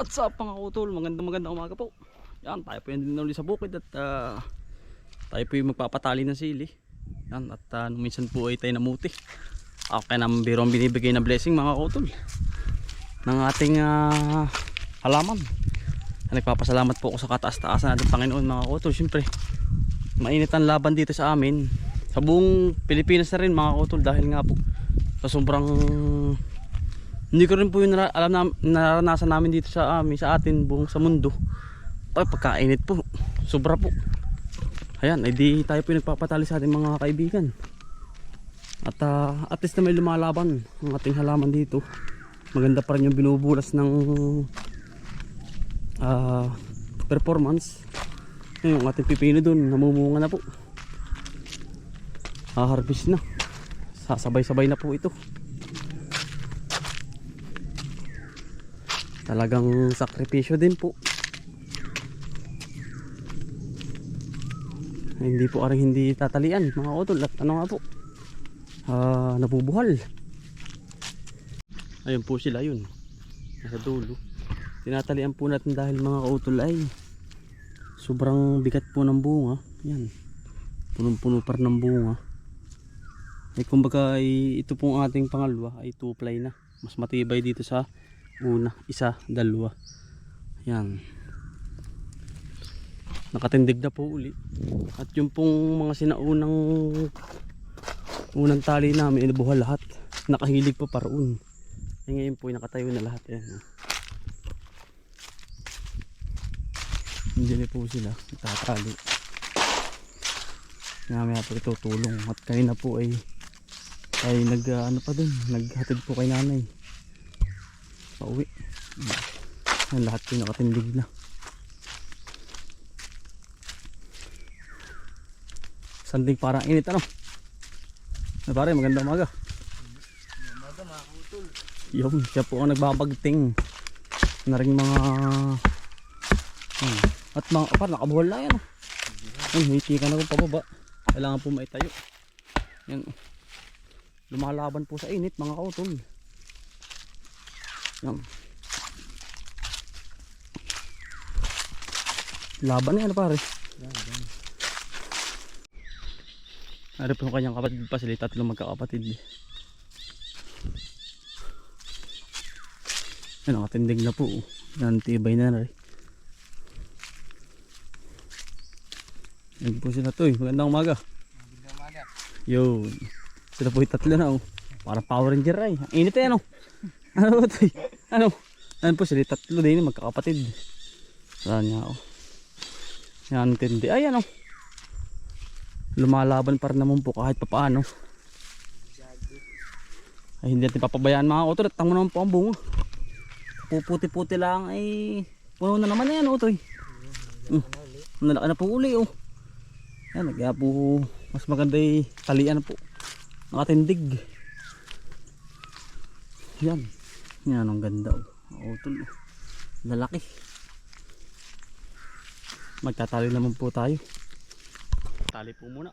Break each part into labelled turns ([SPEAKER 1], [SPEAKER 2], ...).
[SPEAKER 1] What's up mga utol? Magandang magandang umaga po. Yan, tayo po yan din sa bukid at ah, tayo po yung magpapatali ng sili. Yan, at uh, minsan po ay tayo namuti. Ako kaya naman biro ang binibigay na blessing mga utol. Ng ating ah, halaman. Nagpapasalamat po ako sa kataas-taasan natin Panginoon mga utol. Siyempre, mainit ang laban dito sa amin. Sa buong Pilipinas na rin mga utol dahil nga po sa sobrang hindi ko rin po yung alam na, naranasan namin dito sa amin, sa atin, buong sa mundo. Ay, pagkainit po. Sobra po. Ayan, ay di tayo po yung nagpapatali sa ating mga kaibigan. At ah, at least na may lumalaban ang ating halaman dito. Maganda pa rin yung binubulas ng ah, performance. Yung ating pipino dun, namumunga na po. Haharvest na. Sasabay-sabay na po ito. Talagang sakripisyo din po. Hindi po aring hindi tatalian mga utol at ano nga po. Ah, nabubuhal. Ayun po sila yun. Nasa dulo. Tinatalian po natin dahil mga utol ay sobrang bigat po ng bunga. Yan. Punong-puno pa rin ng bunga. Ay kumbaga ay ito pong ating pangalawa ay two ply na. Mas matibay dito sa una, isa, dalawa. Yan. Nakatindig na po uli. At yung pong mga sinaunang unang tali namin, inabuha lahat. Nakahilig pa paroon. Eh ngayon po, ay nakatayo na lahat. Yan. Hindi na po sila. Itatali. Mamaya po itutulong. At kanina po ay ay nag ah, ano pa dun naghatid po kay nanay pauwi ang lahat po nakatindig na sanding parang init ano na pare maganda umaga
[SPEAKER 2] Umaga mga kutol.
[SPEAKER 1] yung siya po ang nagbabagting na rin mga hmm. at mga par nakabuhol na yan oh. Ayun, hindi ka na kung pababa kailangan po maitayo yan oh. lumalaban po sa init mga kautol yan laban yan pare Ano po yung kanyang kapatid pa sila tatlong magkakapatid yan nakatindig na po oh. yan tibay na rin yan po sila to eh magandang umaga
[SPEAKER 2] Magandang umaga.
[SPEAKER 1] Yun. Sila po yung tatlo na oh. Parang Power Ranger ay. Ang init eh ano? Ano ba ito? Ano? Ano po sila tatlo din magkakapatid. Saan niya oh. Yan tindi. Ay ano? Lumalaban pa rin naman po kahit papaano. Ay hindi natin papabayaan mga utol. At tango naman po ang bunga. Puputi-puti lang ay puno na naman na yan utoy. Mm. Nalaki na po uli oh. Yan, kaya po mas maganda yung talian po. Nakatindig. Yan. Yan ang ganda oh. Utol. oh. Lalaki. Magtatali naman po tayo. Tali po muna.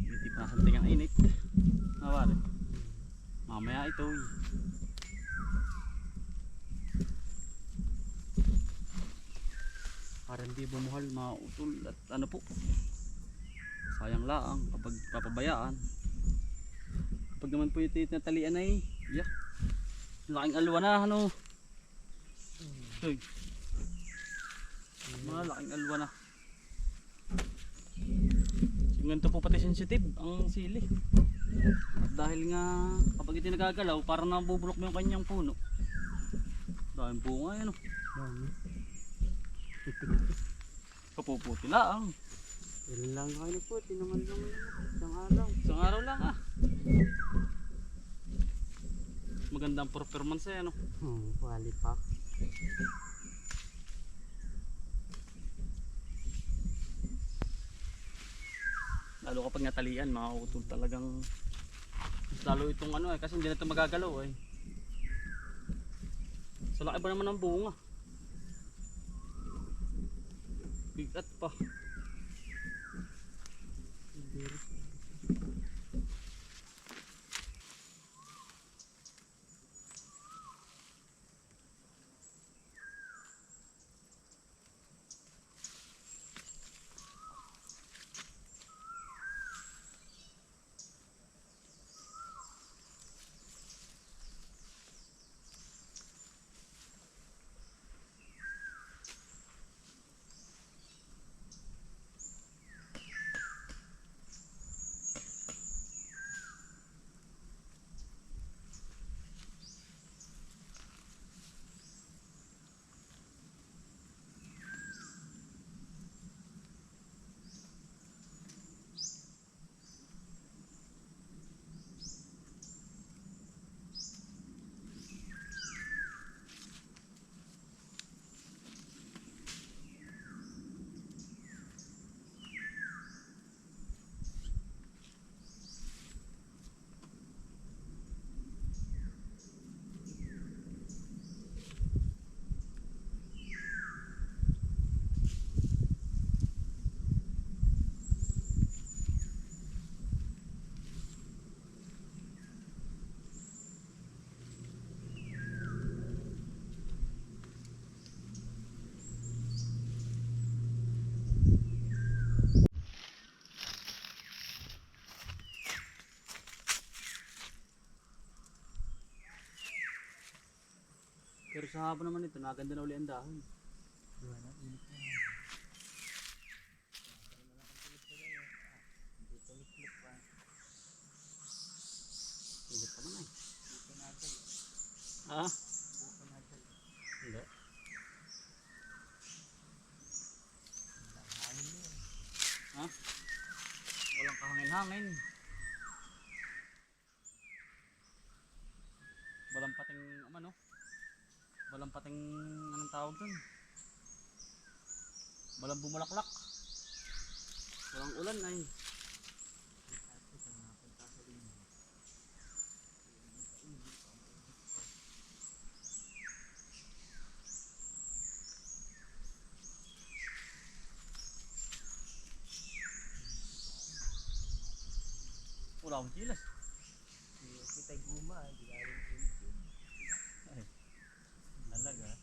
[SPEAKER 1] Hindi pa nasanting ang init. Nawari. Mamaya ito. eh. para hindi bumuhal mga utol at ano po sayang laang kapag papabayaan kapag naman po yung tinatalian ay. Yeah, laking alwa na ano? Uy. mga laking alwa na. So, ganito po pati sensitive ang sili. At dahil nga kapag ito nagagalaw parang nabubulok mo yung kanyang puno. Dahil bunga yan oh Kapuputi lang.
[SPEAKER 2] Ilan lang kayo po, tinangan lang isang araw.
[SPEAKER 1] Isang araw lang ah. Magandang performance eh ano.
[SPEAKER 2] Hmm, wali pa.
[SPEAKER 1] Lalo kapag natalian, mga utol talagang lalo itong ano eh kasi hindi na ito magagalaw eh. Sa laki ba naman ng bunga? Bigat pa. Pero sa haba naman ito, naganda na uli ang dahon. Pilit pa naman eh. Ha? Hindi. Ha? Walang kahangin-hangin. Walang pating, ano? Walang pating, anong tawag dun? Walang bumulaklak. Walang ulan ay. Wala akong chilas.
[SPEAKER 2] Kita guma, di rin kulit
[SPEAKER 1] Ay, talaga.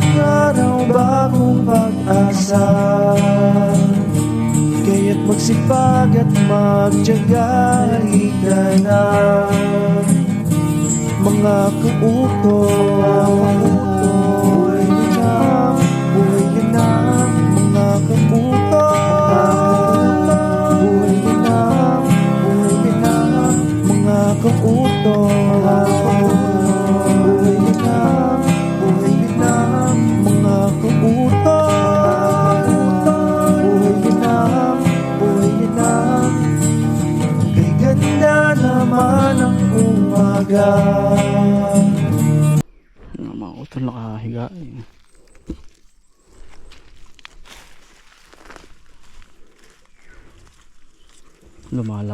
[SPEAKER 3] Bagong araw, bagong pag-asa. Kaya't magsipag at magtyaga Halika na. Mga kautos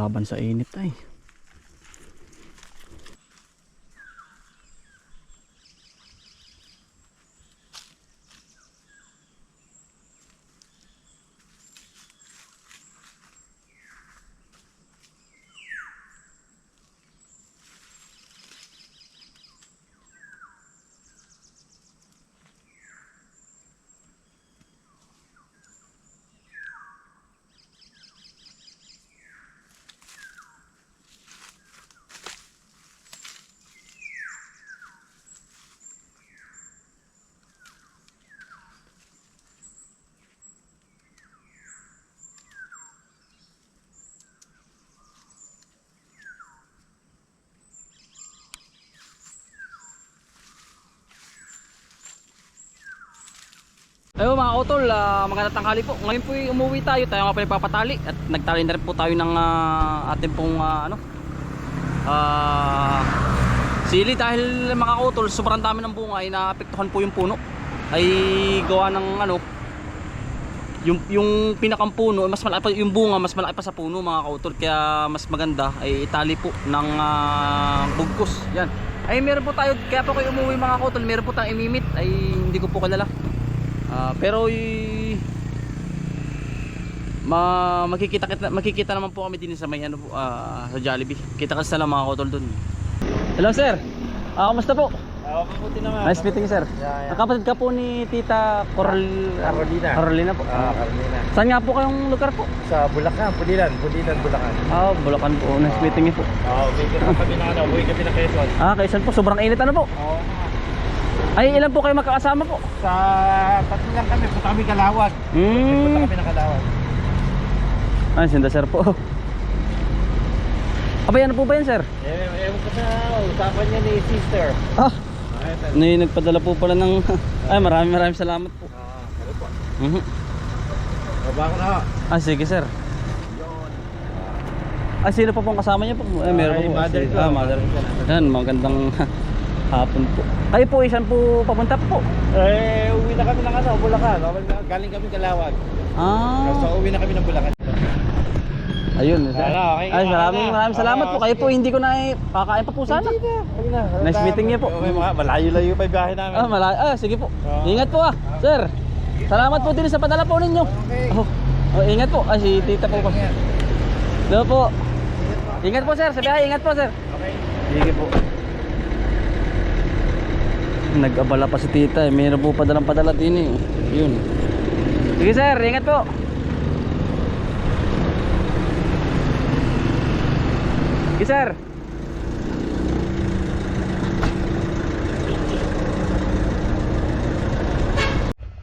[SPEAKER 1] Lumalaban sa init ay. Ayo mga utol, uh, magandang tanghali po. Ngayon po umuwi tayo, tayo nga pala papatali at nagtali na rin po tayo ng ah, ating pong ah, ano ah, sili dahil mga utol, sobrang dami ng bunga ay naapektuhan po yung puno. Ay gawa ng ano yung yung pinakang puno, mas malaki pa yung bunga, mas malaki pa sa puno mga kautol kaya mas maganda ay itali po ng ah, bugkos. Yan. Ay meron po tayo, kaya po kayo umuwi mga kautol, meron po tayong imimit ay hindi ko po kilala. Ah, pero y ma makikita kita, makikita naman po kami din sa may ano po ah, sa Jollibee. Kita kasi na lang mga kotol doon. Hello sir. Ah, kamusta po?
[SPEAKER 4] Ah, Okay, puti naman.
[SPEAKER 1] Nice meeting you, sir.
[SPEAKER 4] Yeah, yeah.
[SPEAKER 1] Ang kapatid ka po ni Tita Corl
[SPEAKER 4] Carolina.
[SPEAKER 1] Carolina po.
[SPEAKER 4] Ah, Carolina.
[SPEAKER 1] Saan nga po kayong lugar po?
[SPEAKER 4] Sa Bulacan, Pulilan, Pulilan, Bulacan.
[SPEAKER 1] Ah, Bulacan po. Nice meeting you po.
[SPEAKER 4] Ah, uwi ka kami na ano, uwi kami na Quezon.
[SPEAKER 1] Ah, kaysan po sobrang init ano po?
[SPEAKER 4] Oo nga.
[SPEAKER 1] Ay, ilan po kayo magkakasama po?
[SPEAKER 4] Sa tatlo lang kami, punta kami Kalawag. Punta
[SPEAKER 1] Hmm.
[SPEAKER 4] kami ng Kalawag.
[SPEAKER 1] Ay, sinda sir po. Abay, ano po ba yan, sir?
[SPEAKER 4] Eh, ewan ko sa usapan niya ni sister.
[SPEAKER 1] Ah,
[SPEAKER 4] Ah,
[SPEAKER 1] yung nagpadala po pala ng... Ay, maraming maraming salamat po.
[SPEAKER 4] Ah, ano po?
[SPEAKER 1] Mhm.
[SPEAKER 4] Baba ko na.
[SPEAKER 1] Ah, sige sir. Ah, sino po pong kasama niyo po? Ay, meron
[SPEAKER 4] Ay,
[SPEAKER 1] po.
[SPEAKER 4] mother
[SPEAKER 1] Sige.
[SPEAKER 4] ko.
[SPEAKER 1] Ah, mother. Yan, magandang hapon po. Kayo po, isan po papunta po?
[SPEAKER 4] Eh, uwi na kami ng ano, Bulacan. Galing kami Kalawag.
[SPEAKER 1] Ah,
[SPEAKER 4] So, uwi na kami ng Bulacan.
[SPEAKER 1] ayun. Sir.
[SPEAKER 4] Ano, okay,
[SPEAKER 1] Ay, maraming
[SPEAKER 4] na.
[SPEAKER 1] maraming salamat po. Kayo po, hindi ko na eh, kakain pa po sana.
[SPEAKER 4] Uwi na.
[SPEAKER 1] Nice meeting niyo po.
[SPEAKER 4] Okay, mga malayo-layo pa yung biyahe namin.
[SPEAKER 1] Ah, mala ah, sige po.
[SPEAKER 4] Oo.
[SPEAKER 1] Ingat po ah, sir. Salamat po din sa padala po ninyo.
[SPEAKER 4] Okay.
[SPEAKER 1] Oh, oh ingat po. Ay, si tita po. Hello po. Ingat po sir, sa biyahe, ingat po sir.
[SPEAKER 4] Okay.
[SPEAKER 1] Sige po. Nag-abala pa si tita eh. Mayroon po padalang padala din eh. Yun. Sige sir, ingat po. Sige sir.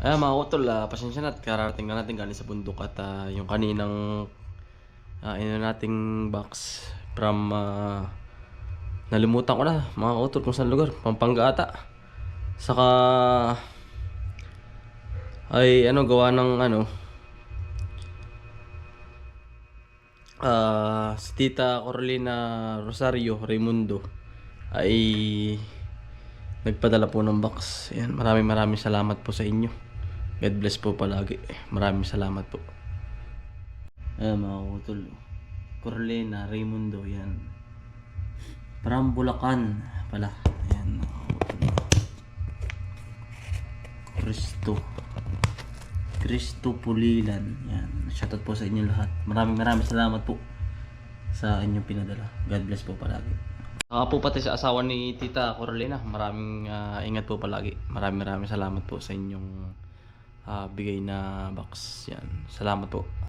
[SPEAKER 1] Ayan mga utol, ah, pasensya na at kararating na natin galing sa bundok at ah, yung kaninang uh, ino nating box from ah, nalimutan ko na mga utol kung saan lugar Pampanga ata saka ay ano gawa ng ano ah si Tita Corlina Rosario Raimundo ay nagpadala po ng box. Ayan, maraming maraming salamat po sa inyo. God bless po palagi. Maraming salamat po. Ayan mga kutol. Corlena, Raimundo, yan. From Bulacan pala. Ayan Cristo. Cristo Pulilan. Yan. Shoutout po sa inyo lahat. Maraming maraming salamat po sa inyong pinadala. God bless po palagi. Saka po pati sa asawa ni Tita Corlina, maraming ah, ingat po palagi. Maraming maraming salamat po sa inyong ah, bigay na box. Yan. Salamat po.